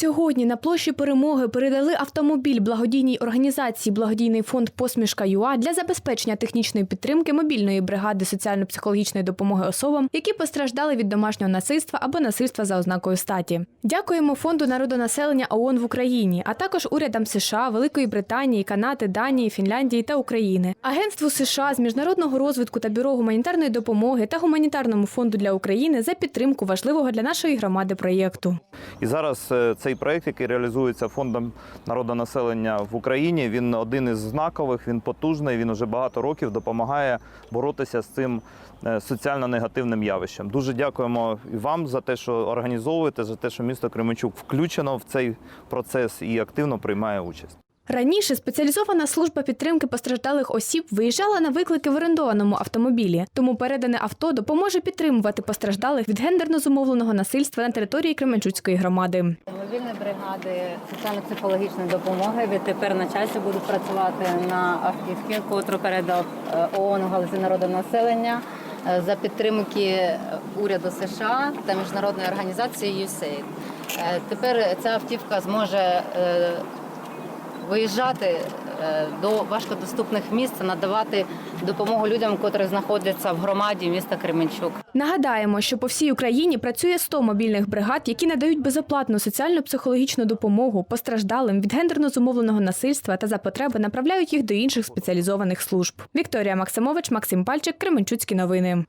Сьогодні на площі перемоги передали автомобіль благодійній організації Благодійний фонд Посмішка ЮА для забезпечення технічної підтримки мобільної бригади соціально-психологічної допомоги особам, які постраждали від домашнього насильства або насильства за ознакою статі. Дякуємо фонду народонаселення ООН в Україні, а також урядам США, Великої Британії, Канади, Данії, Фінляндії та України, Агентству США з міжнародного розвитку та бюро гуманітарної допомоги та гуманітарному фонду для України за підтримку важливого для нашої громади проєкту. І зараз е, цей проект, який реалізується фондом народонаселення в Україні, він один із знакових, він потужний. Він уже багато років допомагає боротися з цим е, соціально негативним явищем. Дуже дякуємо і вам за те, що організовуєте, за те, що місто Кременчук включено в цей процес і активно приймає участь. Раніше спеціалізована служба підтримки постраждалих осіб виїжджала на виклики в орендованому автомобілі, тому передане авто допоможе підтримувати постраждалих від гендерно зумовленого насильства на території Кременчуцької громади. Мобільні бригади соціально-психологічної допомоги відтепер часі будуть працювати на автівки, котру передав е, ООН галузі народного населення за підтримки уряду США та міжнародної організації USAID. Е, Тепер ця автівка зможе е, виїжджати е, до важкодоступних місць, надавати допомогу людям, котрі знаходяться в громаді міста Кременчук. Нагадаємо, що по всій Україні працює 100 мобільних бригад, які надають безоплатну соціально-психологічну допомогу постраждалим від гендерно зумовленого насильства та за потреби направляють їх до інших спеціалізованих служб. Вікторія Максимович, Максим Пальчик, Кременчуцькі новини.